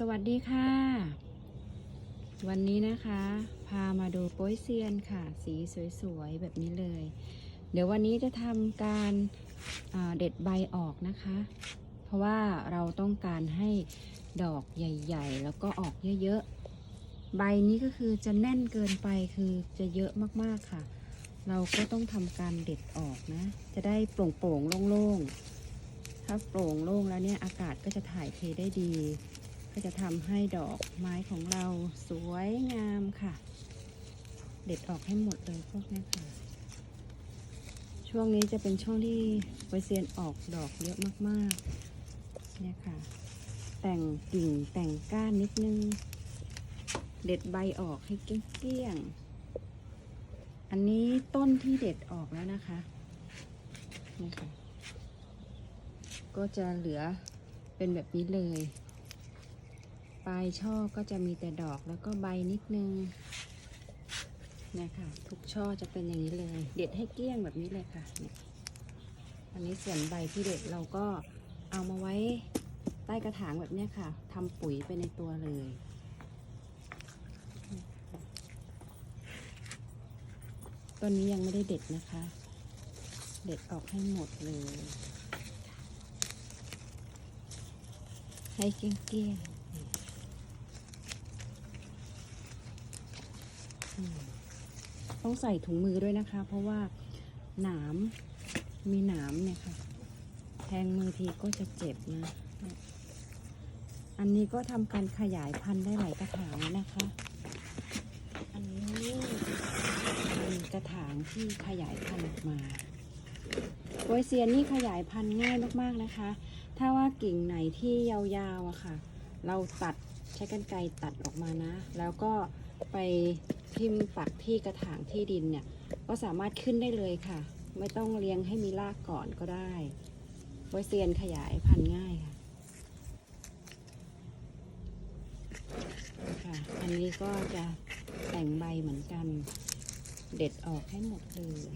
สวัสดีค่ะ วันนี้นะคะ พามาดูโป้ยเซียนค่ะ สีสวยๆ แบบนี้เลย เดี๋ยววันนี้จะทำการเด็ดใบออกนะคะ เพราะว่าเราต้องการให้ดอกใหญ่ๆ แล้วก็ออกเยอะๆ ใบนี้ก็คือจะแน่นเกินไปคือจะเยอะมากๆค่ะ เราก็ต้องทำการเด็ดออกนะ จะได้โปร่งๆ โล่งๆ ถ้าโปร่งโล่งแล้วเนี่ยอากาศก็จะถ่ายเทได้ดี ก็จะทำให้ดอกไม้ของเราสวยงามค่ะ เด็ดออกให้หมดเลยพวกนี้ค่ะ ช่วงนี้จะเป็นช่วงที่ไวเซียนออกดอกเยอะมากๆ เนี่ยค่ะ แต่งกิ่งแต่งก้านนิดนึง เด็ดใบออกให้เกลี้ยงๆ อันนี้ต้นที่เด็ดออกแล้วนะคะนี่ค่ะก็จะเหลือเป็นแบบนี้เลย ปลายช่อก็จะมีแต่ดอกแล้วก็ใบนิดนึงนี่ยค่ะทุกช่อจะเป็นอย่างนี้เลย เด็ดให้เกลี้ยงแบบนี้เลยค่ะเนี่ยอันนี้ส่วนใบที่เด็ดเราก็เอามาไว้ใต้กระถางแบบนี้ค่ะทำปุ๋ยไปในตัวเลยต้นนี้ยังไม่ได้เด็ดนะคะ เด็ดออกให้หมดเลย ให้เกลี้ยงๆอืม ต้องใส่ถุงมือด้วยนะคะ เพราะว่าหนามมีหนามเนี่ยค่ะ แทงมือทีก็จะเจ็บนะ อันนี้ก็ทำการขยายพันธุ์ได้หลายกระถางนะคะ อันนี้เป็นกระถางที่ขยายพันธุ์ออกมาโวยเซียนนี่ขยายพันธุ์ง่ายมากๆนะคะ ถ้าว่ากิ่งไหนที่ยาวๆอะค่ะ เราตัดใช้กรรไกรตัดออกมานะ แล้วก็ไป พิมพ์ปักที่กระถางที่ดินเนี่ย ก็สามารถขึ้นได้เลยค่ะ ไม่ต้องเลี้ยงให้มีรากก่อนก็ได้ไวเซียนขยายพันธุ์ง่ายค่ะค่ะ อันนี้ก็จะแต่งใบเหมือนกัน เด็ดออกให้หมดเลย